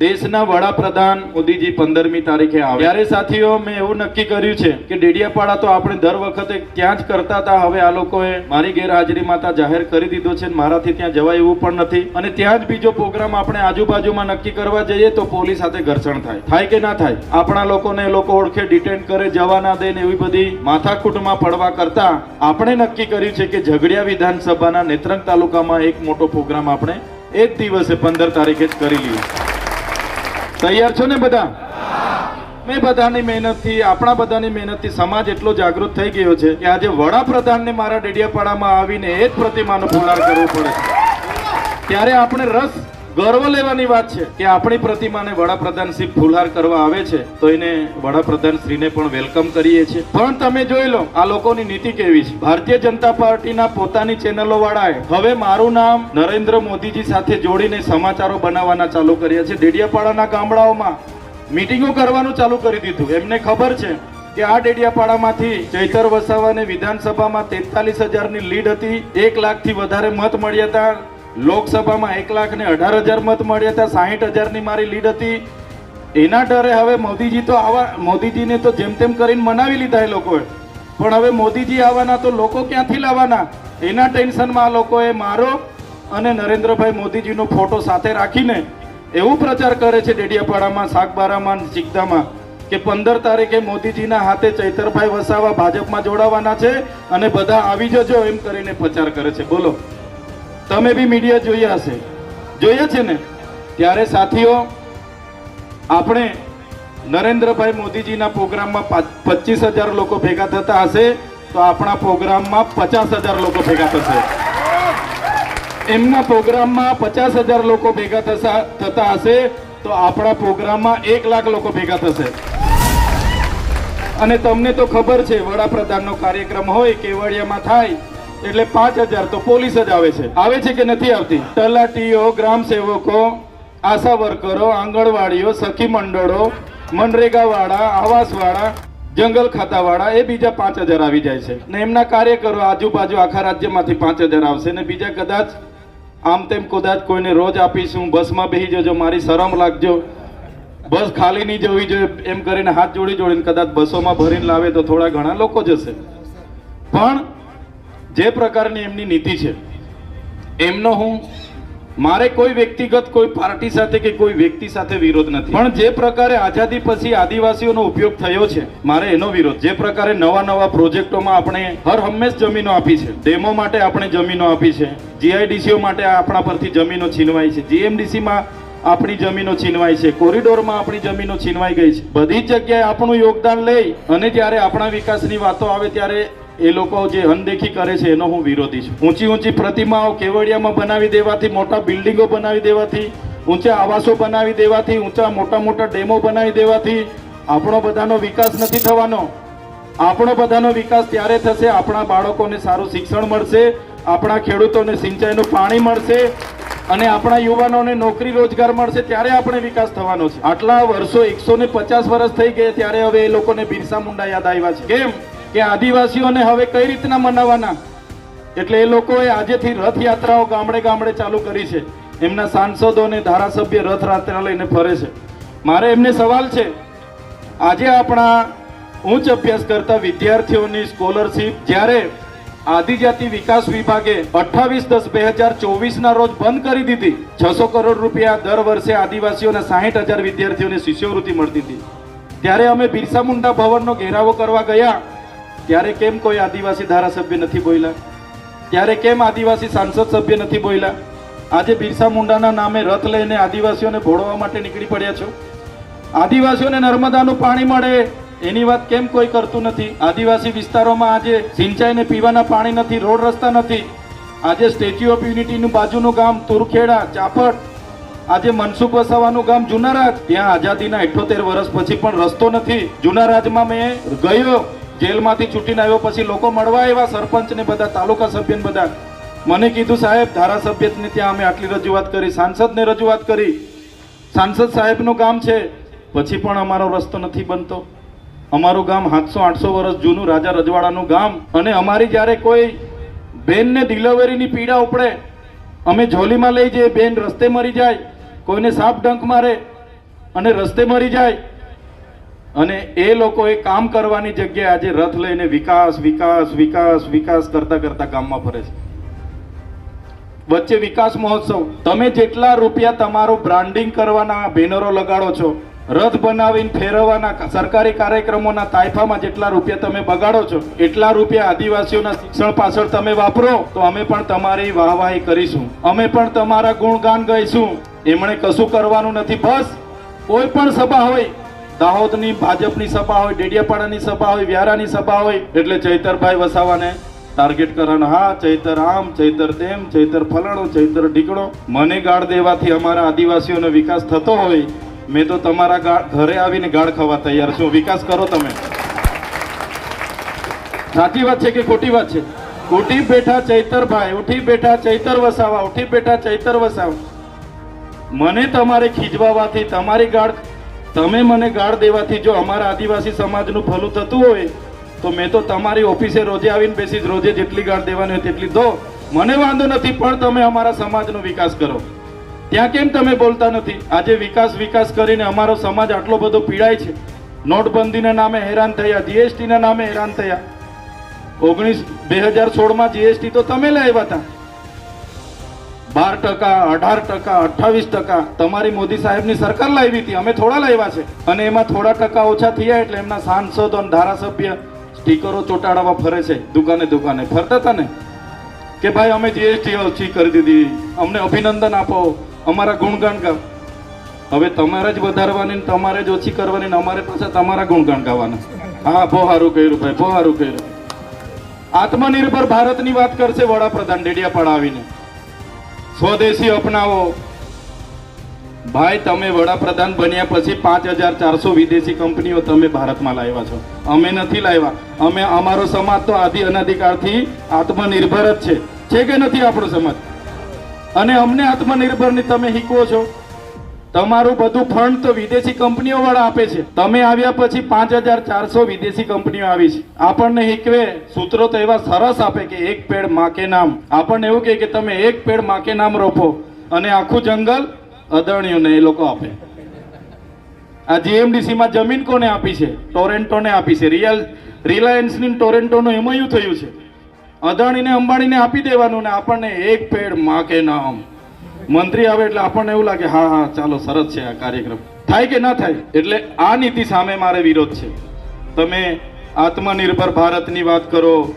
દેશના વડાપ્રધાન મોદીજી પંદરમી તારીખે આવે. ત્યારે સાથીઓ, મેં એવું નક્કી કર્યું છે કે ડેડિયાપાડા તો આપણે દર વખતે ત્યાં જ કરતા હતા. હવે આ લોકોએ મારી ગેરહાજરીમાં ત્યાં જાહેર કરી દીધો છે મારાથી ત્યાં જવાય એવું પણ નથી. અને ત્યાં જ બીજો પ્રોગ્રામ આપણે આજુબાજુમાં નક્કી કરવા જઈએ તો પોલીસ સાથે ઘર્ષણ થાય. થાય કે ના થાય? આપણા લોકોને લોકો ઓળખે, ડિટેન કરે, જવા ના દે ને એવી બધી માથાકૂટમાં પડવા કરતા આપણે નક્કી કર્યું છે કે ઝઘડિયા વિધાનસભાના નેત્રંગ તાલુકામાં એક મોટો પ્રોગ્રામ આપણે એ જ દિવસે પંદર તારીખે જ કરી લઈએ. તૈયાર છો ને બધા? મેં બધાની મહેનતથી, આપણા બધાની મહેનતથી સમાજ એટલો જાગૃત થઈ ગયો છે કે આજે વડાપ્રધાનને મારા ડેડિયાપાડામાં આવીને એ જ પ્રતિમાનો ફુલાર કરવો પડે. ત્યારે આપણે રસ ગર્વ લેવાની વાત છે કે આપણી પ્રતિમાને વડાપ્રધાન શ્રી ફુલહાર કરવા આવે છે, તો એને વડાપ્રધાન શ્રીને પણ વેલકમ કરીએ છીએ. પણ તમે જોઈ લો, આ લોકોની નીતિ કેવી છે? ભારતીય જનતા પાર્ટીના પોતાની ચેનલો વાળાએ હવે મારું નામ નરેન્દ્ર મોદીજી સાથે જોડીને સમાચારો બનાવવાના ચાલુ કર્યા છે. ડેડિયાપાડાના ગામડાઓમાં મીટિંગો કરવાનું ચાલુ કરી દીધું. એમને ખબર છે કે આ ડેડિયાપાડામાંથી ચૈતર વસાવાને વિધાનસભામાં તેતાલીસ હજારની લીડ હતી. એક લાખથી વધારે મત મળ્યા હતા. લોકસભામાં એક લાખ ને અઢાર હજાર મત મળ્યા હતા, સાહીઠ હજારની મારી લીડ હતી. એના ડરે હવે મોદીજી તો આવા, મોદીજીને તો જેમ તેમ કરીને મનાવી લીધા એ લોકોએ. પણ હવે મોદીજી આવવાના તો લોકો ક્યાંથી લાવવાના? એના ટેન્શનમાં આ લોકોએ મારો અને નરેન્દ્રભાઈ મોદીજીનો ફોટો સાથે રાખીને એવું પ્રચાર કરે છે ડેડિયાપાડામાં અને ચિકદામાં, કે પંદર તારીખે મોદીજીના હાથે ચૈતરભાઈ વસાવા ભાજપમાં જોડાવાના છે અને બધા આવી જજો એમ કરીને પ્રચાર કરે છે. બોલો. તમે બી મીડિયા જોયા હશે. જોઈએ છે ને? ત્યારે સાથીઓ, આપણે નરેન્દ્રભાઈ મોદીજીના પ્રોગ્રામમાં પચીસ હજાર લોકો ભેગા થતા હશે, તો આપણા પ્રોગ્રામમાં પચાસ હજાર લોકો ભેગા થશે. એમના પ્રોગ્રામમાં પચાસ હજાર લોકો ભેગા થતા હશે, તો આપણા પ્રોગ્રામમાં એક લાખ લોકો ભેગા થશે. અને તમને તો ખબર છે, વડાપ્રધાનનો કાર્યક્રમ હોય, કેવડિયામાં થાય એટલે પાંચ હજાર તો પોલીસ જ આવે છે. આવે છે કે નથી આવતી? તલાટીઓ ગ્રામ સેવકો આશા વર્કરો, આંગણવાડીઓ, સખી મંડળો, મનરેગાવાળા, આવાસવાળા, જંગલ ખાતાવાળા એ બીજા પાંચ હજાર આવી જાય છે. ને એમના કાર્યકરો આજુબાજુ આખા રાજ્યમાંથી પાંચ હજાર આવશે. ને બીજા કદાચ આમ તેમ કદાચ કોઈને રોજ આપીશું, બસમાં બેસી જજો, મારી શરમ લાગજો. બસ ખાલી નહીં જવી જોઈએ, એમ કરીને હાથ જોડી જોડીને કદાચ બસોમાં ભરીને લાવે તો થોડા ઘણા લોકો જશે. પણ જે પ્રકારની એમની નીતિ છે, એમનો હું, મારે કોઈ વ્યક્તિગત, કોઈ પાર્ટી સાથે કે કોઈ વ્યક્તિ સાથે વિરોધ નથી. પણ જે પ્રકારે આઝાદી પછી આદિવાસીઓનો ઉપયોગ થયો છે, મારે એનો વિરોધ. જે પ્રકારે નવા નવા પ્રોજેક્ટોમાં આપણે હર હંમેશ જમીનો આપી છે, ડેમો માટે આપણે જમીનો આપી છે, જીઆઈડીસીઓ માટે આપણા પરથી જમીનો છીનવાઈ છે, જીએમડીસીમાં આપણી જમીનો છીનવાઈ છે, કોરિડોરમાં આપણી જમીનો છીનવાઈ ગઈ છે. બધી જગ્યાએ આપણું યોગદાન લઈ અને જ્યારે આપણા વિકાસની વાતો આવે ત્યારે એ લોકો જે અનદેખી કરે છે, એનો હું વિરોધી છું. ઊંચી ઊંચી પ્રતિમાઓ કેવડિયામાં બનાવી દેવાથી, મોટા બિલ્ડિંગો બનાવી દેવાથી, ઊંચા આવાસો બનાવી દેવાથી, ઊંચા મોટા મોટા ડેમો બનાવી દેવાથી આપણો બધાનો વિકાસ નથી થવાનો. આપણો બધાનો વિકાસ ત્યારે થશે, આપણા બાળકોને સારું શિક્ષણ મળશે, આપણા ખેડૂતોને સિંચાઈનું પાણી મળશે અને આપણા યુવાનોને નોકરી રોજગાર મળશે, ત્યારે આપણે વિકાસ થવાનો છે. આટલા વર્ષો એકસો પચાસ વર્ષ થઈ ગયા, ત્યારે હવે એ લોકોને બિરસા મુંડા યાદ આવ્યા છે. કેમ? કે આદિવાસીઓને હવે કઈ રીતના મનાવવાના? એટલે એ લોકોએ આજેથી રથયાત્રાઓ ગામડે ગામડે ચાલુ કરી છે. એમના સાંસદો અને ધારાસભ્ય રથયાત્રા લઈને ફરે છે. મારે એમને સવાલ છે. આજે આપણા ઉચ્ચ અભ્યાસ કરતા વિદ્યાર્થીઓની સ્કોલરશીપ જ્યારે આદિજાતિ વિકાસ વિભાગે અઠ્ઠાવીસ દસ બે હજાર ચોવીસના રોજ બંધ કરી દીધી, છસો કરોડ રૂપિયા દર વર્ષે આદિવાસીઓના સાહીઠ હજાર વિદ્યાર્થીઓને શિષ્યવૃત્તિ મળતી હતી. ત્યારે અમે બિરસા મુંડા ભવનનો ઘેરાવો કરવા ગયા. ત્યારે કેમ કોઈ આદિવાસી ધારાસભ્ય નથી બોલ્યા? ત્યારે કેમ આદિવાસી સાંસદ સભ્ય નથી બોલ્યા? આજે બિરસા મુંડાના નામે રથ લઈને આદિવાસીઓને ભોળવા માટે નીકળી પડ્યા છો? આદિવાસીઓને નર્મદાનું પાણી મળે, એની વાત કેમ કોઈ કરતું નથી? આદિવાસી વિસ્તારોમાં આજે સિંચાઈને પીવાના પાણી નથી, રોડ રસ્તા નથી. આજે સ્ટેચ્યુ ઓફ યુનિટીનું બાજુનું ગામ તુરખેડા ચાપટ આજે મનસુખ વસાવાનું ગામ જુનારાજ. ત્યાં આઝાદીના ઇઠોતેર વર્ષ પછી પણ રસ્તો નથી. જુનારાજમાં મેં ગયો. જેલમાંથી છૂટીને આવ્યો પછી લોકો મળવા આવ્યા, સરપંચ ને બધા, તાલુકા સભ્ય બધા. મને કીધું, સાહેબ ધારાસભ્યને ત્યાં અમે આટલી રજૂઆત કરી સાંસદને રજૂઆત કરી. સાંસદ સાહેબનું ગામ છે. પછી પણ અમારો રસ્તો નથી બનતો. અમારું ગામ સાતસો આઠસો વર્ષ જૂનું રાજા રજવાડાનું ગામ અને અમારી જ્યારે કોઈ બેનને ડિલિવરીની પીડા ઉપડે, અમે ઝોલીમાં લઈ જઈએ, બેન રસ્તે મરી જાય, કોઈને સાપ ડંખ મારે અને રસ્તે મરી જાય અને એ લોકોએ કામ કરવાની જગ્યાએ આજે રથ લઈને વિકાસ વિકાસ વિકાસ વિકાસ કરતા કરતા ગામમાં ફરે છે. વચ્ચે વિકાસ મહોત્સવ. તમે જેટલા રૂપિયા તમારું બ્રાન્ડિંગ કરવાના બેનરો લગાડો છો, રથ બનાવીને ફેરવવાના સરકારી કાર્યક્રમોના તાયફામાં જેટલા રૂપિયા તમે બગાડો છો, એટલા રૂપિયા આદિવાસીઓના શિક્ષણ પાછળ તમે વાપરો, તો અમે પણ તમારી વાહવાહી કરીશું. અમે પણ તમારા ગુણગાન ગાઈશું. એમણે કશું કરવાનું નથી. બસ, કોઈ પણ સભા હોય દાહોદની ભાજપની સભા હોય, ડેડિયાપાડાની સભા હોય, વ્યારાની સભા હોય, એટલે ચૈતરભાઈ વસાવાને ટાર્ગેટ કરવાના. હા, ચૈતર આમ, ચૈતર તેમ, ચૈતર ફલાણો, ચૈતર ઢીકણો. મને ગાળ દેવાથી અમારા આદિવાસીઓનો વિકાસ થતો હોય, મેં તો તમારા ઘરે આવીને ગાળ ખાવા તૈયાર છું. વિકાસ કરો તમે. સાચી વાત છે કે ખોટી વાત છે? ઉઠી બેઠા ચૈતરભાઈ, ઉઠી બેઠા ચૈતર વસાવા, ઉઠી બેઠા ચૈતર વસાવા. મને તમારે ખીજવાવાથી તમારી ગાળ તમે મને ગાળ દેવાથી જો અમારા આદિવાસી સમાજનું ભલું થતું હોય, તો મેં તો તમારી ઓફિસે રોજે આવીને બેસી રોજે જેટલી ગાળ દેવાની હોય તેટલી દો. મને વાંધો નથી, પણ તમે અમારા સમાજનો વિકાસ કરો. ત્યાં કેમ તમે બોલતા નથી? આજે વિકાસ વિકાસ કરીને અમારો સમાજ આટલો બધો પીડાય છે. નોટબંધીના નામે હેરાન થયા, જીએસટીના નામે હેરાન થયા. ઓગણીસ, બે હજાર સોળમાં જીએસટી તો તમે લાવ્યા હતા. બાર ટકા, અઢાર ટકા, અઠ્ઠાવીસ ટકા તમારી મોદી સાહેબની સરકાર લાવી હતી. અમે થોડા લાવ્યા છે. અને એમાં થોડા ટકા ઓછા થયા એટલે એમના સાંસદો અને ધારાસભ્ય સ્ટીકરો ચોટાડવા ફરે છે, દુકાને દુકાને. ફરતા હતા ને? કે ભાઈ, અમે જીએસટી ઓછી કરી દીધી. અમને અભિનંદન આપો. અમારા ગુણગાન ગાવ હવે તમારે જ વધારવાની તમારે જ ઓછી કરવાની અમારે પાછા તમારા ગુણગાન ગાવાના. હા, બહુ સારું કર્યું ભાઈ, બહુ સારું કર્યું. આત્મનિર્ભર ભારતની વાત કરશે વડાપ્રધાન ડેડિયાપાડા આવીને. સ્વદેશી અપનાવો. ભાઈ, તમે વડાપ્રધાન બન્યા પછી પાંચ હજાર ચારસો વિદેશી કંપનીઓ તમે ભારતમાં લાવ્યા છો. અમે નથી લાવ્યા. અમે, અમારો સમાજ તો આદિ અનાધિકારથી આત્મનિર્ભર જ છે. છે કે નથી આપણો સમાજ? અને અમને આત્મનિર્ભરની તમે શીખવો છો? તમારું બધું ફંડ તો વિદેશી કંપનીઓ વાળા આપે છે. તમે આવ્યા પછી પાંચ હજાર ચારસો વિદેશી કંપનીઓ આવી છે. આપણને હિકવે સૂત્રો તો એવા સરસ આપે કે એક પેડ માકે નામ. આપણને એવું કહે કે તમે એક પેડ માકે નામ રોપો અને આખું જંગલ અદાણીઓને એ લોકો આપે. આ જીએમડીસીમાં જમીન કોને આપી છે? ટોરેન્ટોને આપી છે. રિયલ, રિલાયન્સની ટોરેન્ટોનું એમઓયુ થયું છે. અદાણીને અંબાણીને આપી દેવાનું ને આપણને એક પેડ માકે નામ. મંત્રી આવે એટલે આપણને એવું લાગે, હા હા, ચાલો, સરસ છે આ કાર્યક્રમ. થાય કે ના થાય? એટલે આ નીતિ સામે મારે વિરોધ છે. તમે આત્મનિર્ભર ભારતની વાત કરો,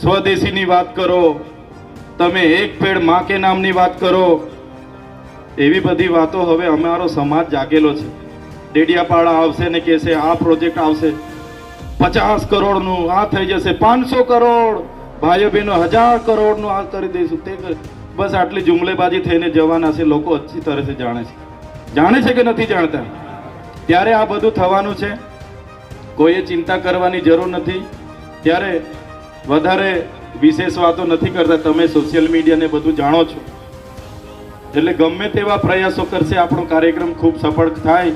સ્વદેશીની વાત કરો, તમે એક પેડ મા કે નામની વાત કરો, એવી બધી વાતો હવે અમારો સમાજ જાગેલો છે. ડેડિયાપાડા આવશે ને કહેશે, આ પ્રોજેક્ટ આવશે. પચાસ કરોડનું, આ થઈ જશે, પાંચસો કરોડ. ભાઈઓ બહેનો હજાર કરોડનું આ કરી દઈશું. તે બસ આટલી જુમલેબાજી થઈને જવાના છે, લોકો અચ્છી તરસે જાણે છે. જાણે છે કે નથી જાણતા? ત્યારે આ બધું થવાનું છે. કોઈએ ચિંતા કરવાની જરૂર નથી. ત્યારે વધારે વિશેષ વાતો નથી કરતા. તમે સોશિયલ મીડિયાને બધું જાણો છો. એટલે ગમે તેવા પ્રયાસો કરશે, આપણો કાર્યક્રમ ખૂબ સફળ થાય.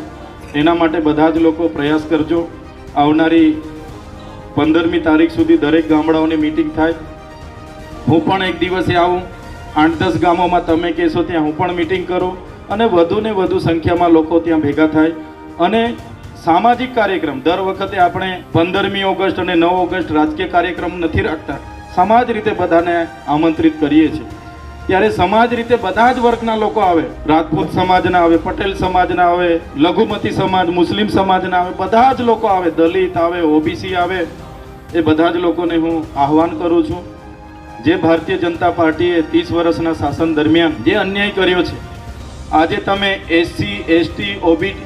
એના માટે બધા જ લોકો પ્રયાસ કરજો. આવનારી પંદરમી તારીખ સુધી દરેક ગામડાઓની મિટિંગ થાય. હું પણ એક દિવસે આવું. આઠ દસ ગામોમાં તમે કહેશો ત્યાં હું પણ મિટિંગ કરું. અને વધુ ને વધુ સંખ્યામાં લોકો ત્યાં ભેગા થાય. અને સામાજિક કાર્યક્રમ, દર વખતે આપણે પંદરમી ઓગસ્ટ અને નવ ઓગસ્ટ રાજકીય કાર્યક્રમ નથી રાખતા. સમાજ રીતે બધાને આમંત્રિત કરીએ છીએ. ત્યારે સમાજ રીતે બધા જ વર્ગના લોકો આવે. રાજપૂત સમાજના આવે, પટેલ સમાજના આવે, લઘુમતી સમાજ, મુસ્લિમ સમાજના આવે, બધા જ લોકો આવે. દલિત આવે, ઓબીસી આવે. એ બધા જ લોકોને હું આહવાન કરું છું. જે ભારતીય જનતા પાર્ટીએ ત્રીસ વર્ષના શાસન દરમિયાન જે અન્યાય કર્યો છે, આજે તમે એસસી એસટી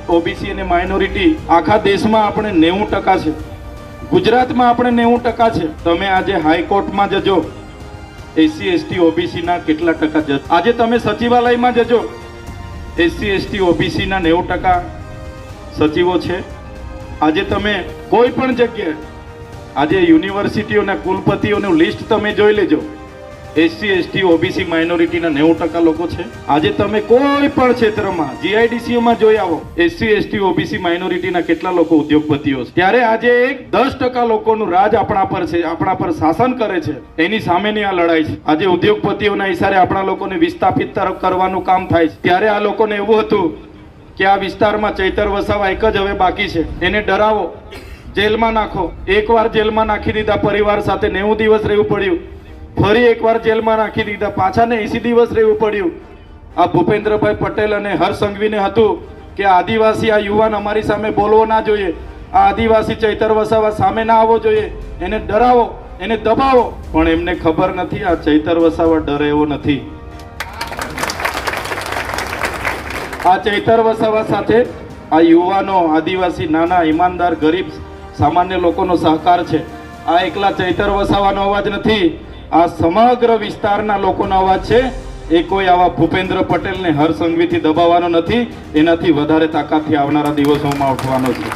ઓબીસી અને માઇનોરિટી આખા દેશમાં આપણે નેવું ટકા છે. ગુજરાતમાં આપણે નેવું ટકા છે. તમે આજે હાઈકોર્ટમાં જજો. એસસી એસટી ઓબીસીના કેટલા ટકા જજો આજે તમે સચિવાલયમાં જજો. એસસી એસટી ઓબીસીના નેવું ટકા સચિવો છે. આજે તમે કોઈ પણ જગ્યાએ આજે યુનિવર્સિટીઓના કુલપતિઓનું લિસ્ટ તમે જોઈ લેજો. એસસી, એસટી, ઓબીસી, માઇનોરિટીના નેવું ટકા લોકો છે. આજે તમે કોઈ પણ ક્ષેત્રમાં જીઆઈડીસીઓમાં જોઈ આવો. એસસી, એસટી, ઓબીસી, માઇનોરિટીના કેટલા લોકો ઉદ્યોગપતિઓ છે. ત્યારે આજે એક દસ ટકા લોકોનું રાજ આપણા પર છે, આપણા પર શાસન કરે છે. એની સામેની આ લડાઈ છે. આજે ઉદ્યોગપતિઓના ઈશારે આપણા લોકોને વિસ્થાપિત તરફ કરવાનું કામ થાય છે. ત્યારે આ લોકોને એવું હતું કે આ વિસ્તારમાં ચૈતર વસાવા એક જ હવે બાકી છે. એને ડરાવો. જેલમાં નાખો. એકવાર જેલમાં નાખી દીધા, પરિવાર સાથે નેવું દિવસ રહેવું પડ્યું. ફરી એકવાર જેલમાં નાખી દીધા, પાછા ને એસી દિવસ રહેવું પડ્યું. આ ભૂપેન્દ્રભાઈ પટેલ અને હર્ષ સંઘવીને હતું કે આદિવાસી, આ યુવાન અમારી સામે બોલવો ના જોઈએ. આ આદિવાસી ચૈતર વસાવા સામે ના આવવો જોઈએ. એને ડરાવો, એને દબાવો. પણ એમને ખબર નથી આ ચૈતર વસાવા ડરે એવો નથી. આ ચૈતર વસાવા સાથે આ યુવાનો, આદિવાસી, નાના, ઈમાનદાર, ગરીબ સામાન્ય લોકોનો સહકાર છે. આ એકલા ચૈતર વસાવાનો અવાજ નથી. આ સમગ્ર વિસ્તારના લોકોનો અવાજ છે. એ કોઈ આવા ભૂપેન્દ્ર પટેલને હર સંઘવીથી દબાવવાનો નથી. એનાથી વધારે તાકાતથી આવનારા દિવસોમાં ઉઠવાનો છે.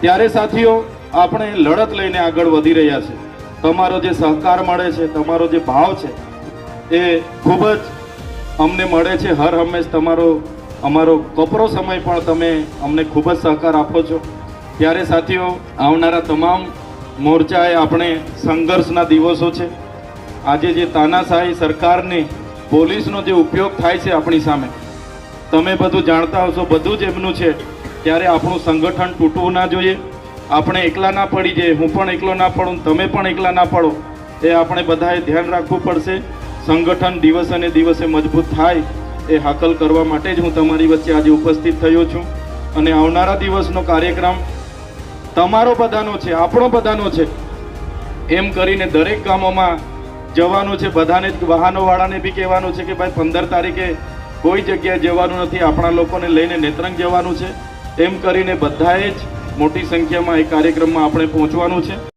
ત્યારે સાથીઓ, આપણે લડત લઈને આગળ વધી રહ્યા છે. તમારો જે સહકાર મળે છે, તમારો જે ભાવ છે, એ ખૂબ જ અમને મળે છે. હર હંમેશ તમારો, અમારો કપરો સમય પણ તમે અમને ખૂબ જ સહકાર આપો છો. ત્યારે સાથીઓ, આવનારા તમામ મોરચાએ આપણે સંઘર્ષના દિવસો છે. આજે જે તાનાશાહી સરકારની પોલીસનો જે ઉપયોગ થાય છે આપણી સામે, તમે બધું જાણતા હશો, બધું જ એમનું છે. ત્યારે આપણું સંગઠન તૂટવું ના જોઈએ. આપણે એકલા ના પડી જઈએ, હું પણ એકલો ના પડું, તમે પણ એકલા ના પડો. એ આપણે બધાએ ધ્યાન રાખવું પડશે. સંગઠન દિવસે અને દિવસે મજબૂત થાય એ હાકલ કરવા માટે જ હું તમારી વચ્ચે આજે ઉપસ્થિત થયો છું. અને આવનારા દિવસનો કાર્યક્રમ તમારો બધાનો છે, આપણો બધાનો છે. એમ કરીને દરેક ગામોમાં જવાનું છે, બધાને વાહનોવાળાને બી કહેવાનું છે કે ભાઈ પંદર તારીખે કોઈ જગ્યાએ જવાનું નથી, આપણા લોકોને લઈને નેત્રંગ જવાનું છે. એમ કરીને બધાએ જ મોટી સંખ્યામાં એ કાર્યક્રમમાં આપણે પહોંચવાનું છે.